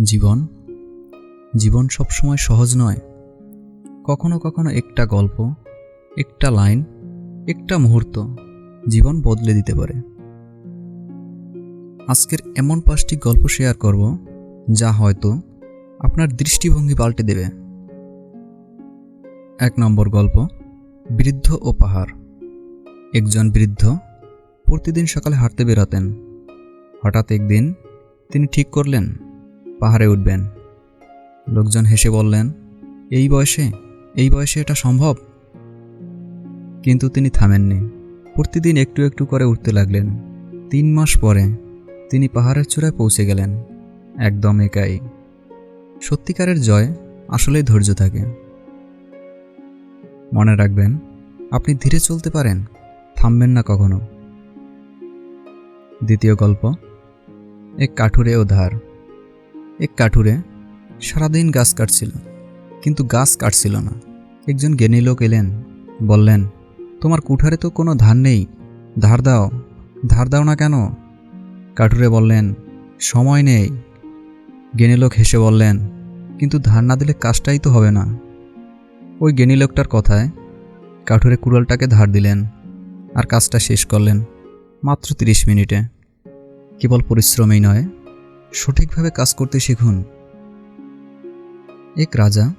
জীবন? জীবন সবসময় সহজ নয়। কখনো কখনো একটা গল্প, একটা লাইন, একটা মুহূর্ত জীবন বদলে দিতে পারে। আজকের এমন পাঁচটি গল্প শেয়ার করব, যা হয়তো আপনার দৃষ্টিভঙ্গি পাল্টে দেবে। এক নম্বর গল্প, বৃদ্ধ ও পাহাড়। একজন বৃদ্ধ প্রতিদিন সকালে হাঁটতে বেরোতেন। হঠাৎ একদিন তিনি ঠিক করলেন পাহাড়ে উঠবেন। লোকজন হেসে বললেন, এই বয়সে? এই বয়সে এটা সম্ভব? কিন্তু তিনি থামেননি। প্রতিদিন একটু একটু করে উঠতে লাগলেন। তিন মাস পরে তিনি পাহাড়ের চূড়ায় পৌঁছে গেলেন, একদম একাই। সত্যিকারের জয় আসলেই ধৈর্য থাকে। মনে রাখবেন, আপনি ধীরে চলতে পারেন, থামবেন না কখনো। দ্বিতীয় গল্প, এক কাঠুরে ও ধার। এক কাঠুরে সারাদিন গাছ কাটছিল, কিন্তু গাছ কাটছিল না। একজন জ্ঞানী লোক এলেন, বললেন, তোমার কুঠারে তো কোনো ধার নেই, ধার দাও ধার দাও না কেন? কাঠুরে বললেন, সময় নেই। জ্ঞানী লোক হেসে বললেন, কিন্তু ধার না দিলে কাজটাই তো হবে না। ওই জ্ঞানী লোকটার কথায় কাঠুরে কুড়ালটাকে ধার দিলেন আর কাজটা শেষ করলেন মাত্র তিরিশ মিনিটে। কেবল পরিশ্রমেই নয় সঠিকভাবে কাজ করতে শিখুন। এক রাজা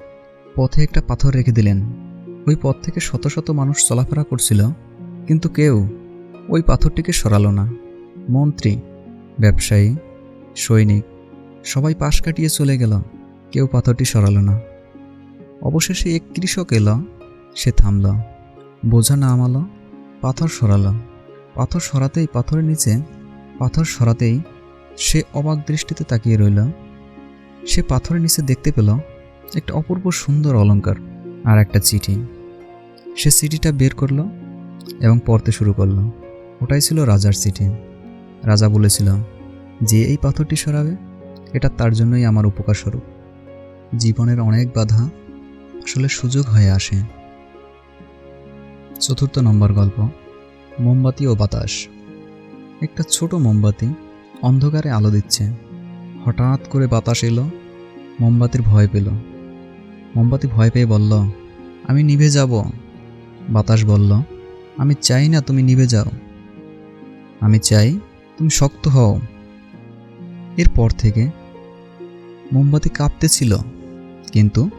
পথে একটা পাথর রেখে দিলেন। ওই পথ থেকে শত শত মানুষ চলাফেরা করছিল, কিন্তু কেউ ওই পাথরটিকে সরালো না। মন্ত্রী, ব্যবসায়ী, সৈনিক, সবাই পাশ কাটিয়ে চলে গেল। কেউ পাথরটি সরালো না। অবশেষে এক কৃষক এলো, সে থামল, বোঝা না আমালো, পাথর সরালো। পাথর সরাতেই পাথরের নিচে, পাথর সরাতেই সে অবাক দৃষ্টিতে তাকিয়ে রইল। সে পাথরের নিচে দেখতে পেল একটা অপূর্ব সুন্দর অলংকার আর একটা চিঠি। সে চিঠিটা বের করল এবং পড়তে শুরু করল। ওটাই ছিল রাজার চিঠি। রাজা বলেছিল, যে এই পাথরটি সরাবে, এটা তার জন্যই আমার উপকার স্বরূপ। জীবনের অনেক বাধা আসলে সুযোগ হয়ে আসে। চতুর্থ নম্বর গল্প, মোমবাতি ও বাতাস। একটা ছোট মোমবাতি অন্ধকারে আলো দিচ্ছে। হঠাৎ করে বাতাস এলো মোমবাতির ভয় পেল। মোমবাতি ভয় পেয়ে বলল, আমি নিভে যাব। বাতাস বলল, আমি চাই না তুমি নিভে যাও। আমি চাই তুমি শক্ত হও। এরপর থেকে মোমবাতি কাঁপতেছিল, কিন্তু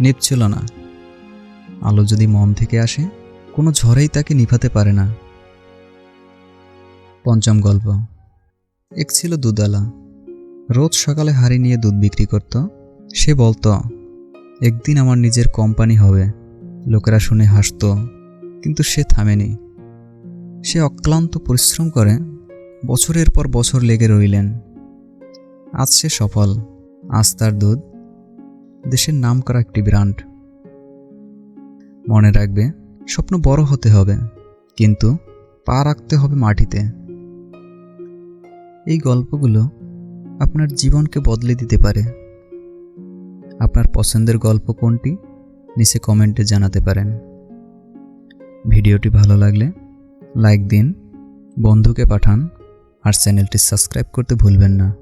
নিভছিল না। আলো যদি মন থেকে আসে, কোনো ঝড়েই তাকে নিভাতে পারে না। পঞ্চম গল্প। এক ছিল দুধালা রোজ সকালে হাড়ি নিয়ে দুধ বিক্রি করত। সে বলতো, একদিন আমার নিজের কোম্পানি হবে। লোকেরা শুনে হাসতো, কিন্তু সে থামেনি। সে অক্লান্ত পরিশ্রম করে বছরের পর বছর লেগে রইলেন। আজ সে সফল। আজ তার দুধ দেশের নাম করা একটি ব্র্যান্ড। মনে রাখবে, স্বপ্ন বড় হতে হবে, কিন্তু পা রাখতে হবে মাটিতে। এই গল্পগুলো আপনার জীবনকে বদলে দিতে পারে। আপনার পছন্দের গল্প কোনটি? নিচে কমেন্টে জানাতে পারেন। ভিডিওটি ভালো লাগলে লাইক দিন, বন্ধুকে পাঠান, আর চ্যানেলটি সাবস্ক্রাইব করতে ভুলবেন না।